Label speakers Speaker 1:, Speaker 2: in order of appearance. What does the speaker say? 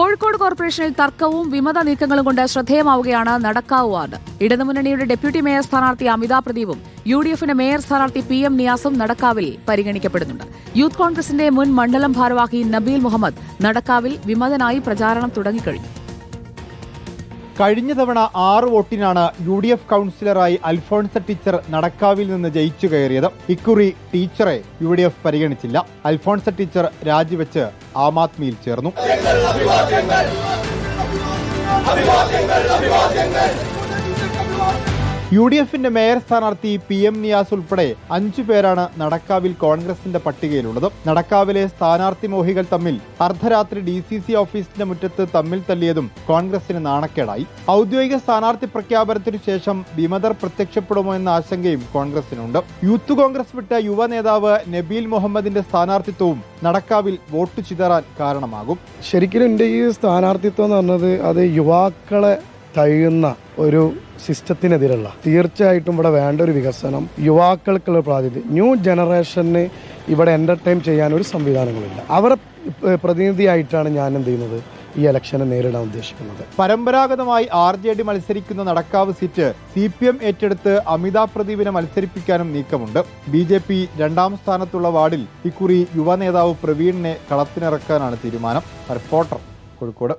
Speaker 1: കോഴിക്കോട് കോർപ്പറേഷനിൽ തർക്കവും വിമത നീക്കങ്ങളും കൊണ്ട് ശ്രദ്ധേയമാവുകയാണ് നടക്കാവ് വാർഡ്. ഇടതുമുന്നണിയുടെ ഡെപ്യൂട്ടി മേയർ സ്ഥാനാർത്ഥി അമിത പ്രദീപും യു ഡി എഫിന്റെ മേയർ സ്ഥാനാർത്ഥി പി എം നിയാസും നടക്കാവിൽ പരിഗണിക്കപ്പെടുന്നുണ്ട്. യൂത്ത് കോൺഗ്രസിന്റെ മുൻ മണ്ഡലം ഭാരവാഹി നബീൽ മുഹമ്മദ് നടക്കാവിൽ വിമതനായി പ്രചാരണം തുടങ്ങിക്കഴിഞ്ഞു.
Speaker 2: കഴിഞ്ഞ തവണ ആറ് വോട്ടിനാണ് യു ഡി എഫ് കൗൺസിലറായി അൽഫോൺസ ടീച്ചർ നടക്കാവിൽ നിന്ന് ജയിച്ചു കയറിയത്. ഇക്കുറി ടീച്ചറെ യു ഡി എഫ് പരിഗണിച്ചില്ല. അൽഫോൺസ ടീച്ചർ രാജിവെച്ച് ആം ആദ്മിയിൽ ചേർന്നു. യു ഡി എഫിന്റെ മേയർ സ്ഥാനാർത്ഥി പി എം നിയാസ് ഉൾപ്പെടെ അഞ്ചു പേരാണ് നടക്കാവിൽ കോൺഗ്രസിന്റെ പട്ടികയിലുള്ളത്. നടക്കാവിലെ സ്ഥാനാർത്ഥി മോഹികൾ തമ്മിൽ അർദ്ധരാത്രി ഡി സി സി ഓഫീസിന്റെ മുറ്റത്ത് തമ്മിൽ തല്ലിയതും കോൺഗ്രസിന് നാണക്കേടായി. ഔദ്യോഗിക സ്ഥാനാർത്ഥി പ്രഖ്യാപനത്തിനു ശേഷം വിമതർ പ്രത്യക്ഷപ്പെടുമോ എന്ന ആശങ്കയും കോൺഗ്രസിനുണ്ട്. യൂത്ത് കോൺഗ്രസ് വിട്ട യുവ നേതാവ് നബീൽ മുഹമ്മദിന്റെ സ്ഥാനാർത്ഥിത്വവും നടക്കാവിൽ വോട്ട് ചിതറാൻ കാരണമാകും.
Speaker 3: ശരിക്കും എന്റെ ഈ സ്ഥാനാർത്ഥിത്വം എന്ന് പറഞ്ഞത് അത് യുവാക്കളെ കഴിയുന്ന ഒരു സിസ്റ്റത്തിനെതിരുള്ള തീർച്ചയായിട്ടും ഇവിടെ വേണ്ട ഒരു വികസനം യുവാക്കൾക്കുള്ള പ്രാതിനിധ്യം ന്യൂ ജനറേഷന് ഇവിടെ എന്റർടൈൻ ചെയ്യാൻ ഒരു സംവിധാനങ്ങളില്ല അവരെ പ്രതിനിധിയായിട്ടാണ് ഞാൻ എന്ത് ചെയ്യുന്നത്? ഈ ഇലക്ഷനെ നേരിടാൻ ഉദ്ദേശിക്കുന്നത്.
Speaker 2: പരമ്പരാഗതമായി ആർ ജെ ഡി മത്സരിക്കുന്ന Nadakkavu seat C P M ഏറ്റെടുത്ത് അമിതാ പ്രദീപിനെ മത്സരിപ്പിക്കാനും നീക്കമുണ്ട്. ബി ജെ പി രണ്ടാം സ്ഥാനത്തുള്ള വാർഡിൽ ഇക്കുറി യുവ നേതാവ് പ്രവീണിനെ കളത്തിനിറക്കാനാണ് തീരുമാനം. റിപ്പോർട്ടർ കോഴിക്കോട്.